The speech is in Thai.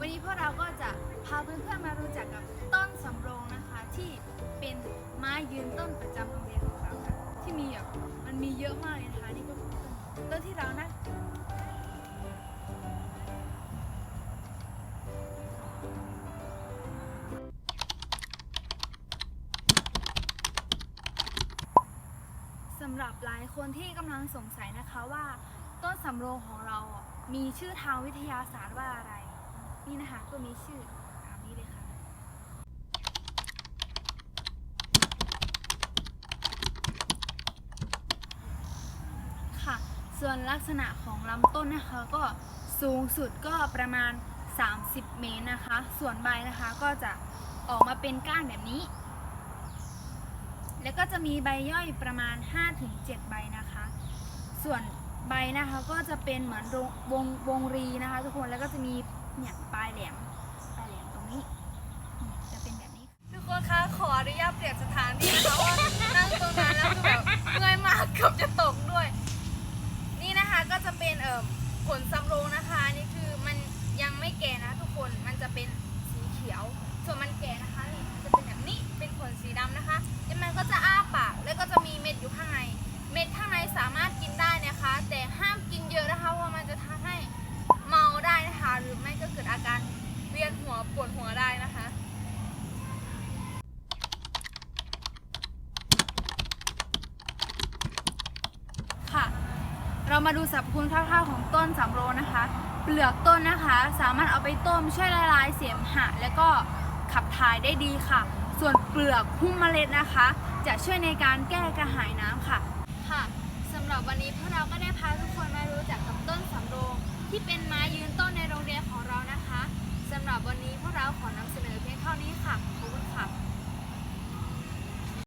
วันนี้พวกเราก็จะพาเพื่อนๆมารู้จักกับต้นสำโรงนะคะ ที่เป็นไม้ยืนต้นประจำโรงเรียนของเราค่ะที่มีแบบมันมีเยอะมากเลยนะคะนี่ก็คือต้นที่เรานะสำหรับหลายคนที่กำลังสงสัยนะคะว่า ต้นสำโรงของเรา มีชื่อทางวิทยาศาสตร์ว่าอะไร นี่นะคะก็มีชื่อตามนี้เลยค่ะ ค่ะ ส่วนลักษณะของลำต้นนะคะก็สูงสุดก็ประมาณ 30 เมตรนะคะ ส่วนใบนะคะก็จะออกมาเป็นก้านแบบนี้ แล้วก็จะมีใบย่อยประมาณ 5-7 ใบนะคะ ส่วนใบนะคะก็จะเป็นเหมือนวงวงรีนะคะทุกคนแล้วก็จะมี เนี่ยปลายแหลมปลายแหลมตรงนี้นี่จะเป็นแบบนี้ ทุกคนคะขออนุญาตเปลี่ยนสถานที่นะคะว่านั่งตรงนั้นแล้วคือแบบเงยมากเกือบจะตกด้วย นี่นะคะก็จะเป็นเอ่อผลสำโรงนะคะอันนี่คือมันยังไม่แก่นะทุกคน มันจะเป็นสีเขียว ส่วนมันแก่นะคะนี่มันจะเป็นแบบนี้ เป็นผลสีดำนะคะแล้วมันก็จะอ้าปาก แล้วก็จะมีเม็ดอยู่ข้างใน เม็ดข้างในสามารถกินได้นะคะ แต่ห้ามกินเยอะนะคะเพราะมันจะทำให้เมาได้นะคะ หรือไม่ก็เกิดอาการเวียนหัวปวดหัวได้นะคะ ค่ะ เรามาดูสรรพคุณคร่าวๆของต้นสำโรงนะคะ เปลือกต้นนะคะสามารถเอาไปต้มช่วยละลายเสมหะ แล้วก็ขับถ่ายได้ดีค่ะ ส่วนเปลือกหุ้มเมล็ดนะคะ จะช่วยในการแก้กระหายน้ำค่ะ ค่ะสำหรับวันนี้พวกเราก็ได้พาทุกคนมารู้จักกับต้นสำโรงที่เป็นไม้ยืนต้นในโรงเรียนของเรานะคะสำหรับวันนี้พวกเราขอนำเสนอเพียงเท่านี้